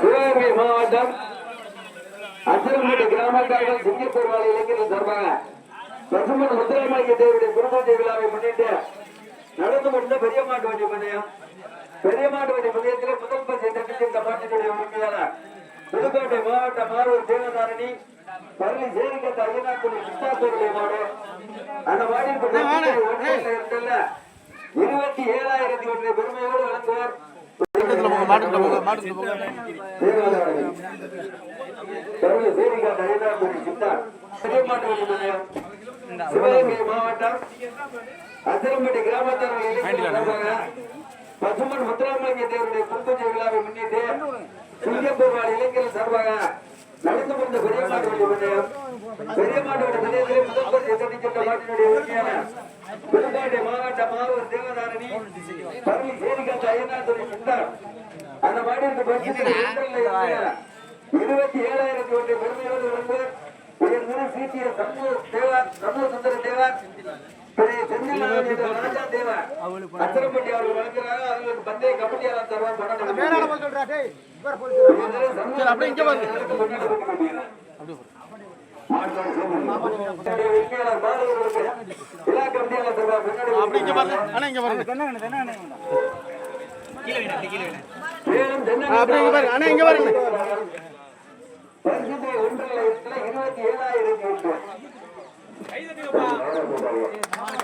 சிவகங்கை மாவட்டம் அச்சிரம்பட்டி கிராமக்காரர்கள் சிங்கப்பூர் வாழை இளைஞர்கள் சார்பாக பசுமன் முத்துராமலிங்க தேவருடைய குருபூஜை விழாவை முன்னிட்டு நடந்து முடிந்த பெரிய மாட்டு வண்டி பந்தயம் பெரிய மாட்டு வண்டி பந்தயத்தில் முதல் பரிசை இந்த மாட்டினுடைய உரிமையாளர். புதுக்கோட்டை மாவட்டம் மாரூர் தேவதாரணி பள்ளி சேரிக்கத்த ஐயனாக்குடி கிருஷ்ணாசூரிய மாடு. அந்த மாடின் இருக்குல்ல இருபத்தி ஏழாயிரத்தி ஒன்றை பெருமையோடு வழங்குவார். வண்டி பந்தயம் சிவகங்கை மாவட்டம் அத்திரம்பட்டி கிராமத்தார்கள் பசுமன் முத்துராமலிங்க தேவருடைய கும்பூஜை விழாவை முன்னிட்டு சிங்கப்பூர் வாழ் இளைஞர்கள் சார்பாக நடந்து கொண்ட பெரிய மாட்டு பந்தயம் பெரிய மாட்டு வண்டி பந்தயத்திலே முதல் பரிசு சென்ற மாட்டினுடைய உரிமையான புதுக்கோட்டை மாவட்டம் மாவூர் தேவதாரணி பள்ளி சேரிகாந்த ஐயனாதுரை சித்தார் அந்த மாட்டிற்கு பரிசு இருபத்தி ஏழாயிரத்தி ஒன்றை பெருமையோடு வந்து உயர் குரு சீத்திய சண்முக தேவர் சண்முக சுந்தர தேவர் திரு செந்தில் தேவர் அச்சரப்பட்டி அவர்கள் வழங்குகிறாங்க அவர்களுக்கு பந்தய கமிட்டியாளர் தருவார் மேலும் அப்படியே Thank you.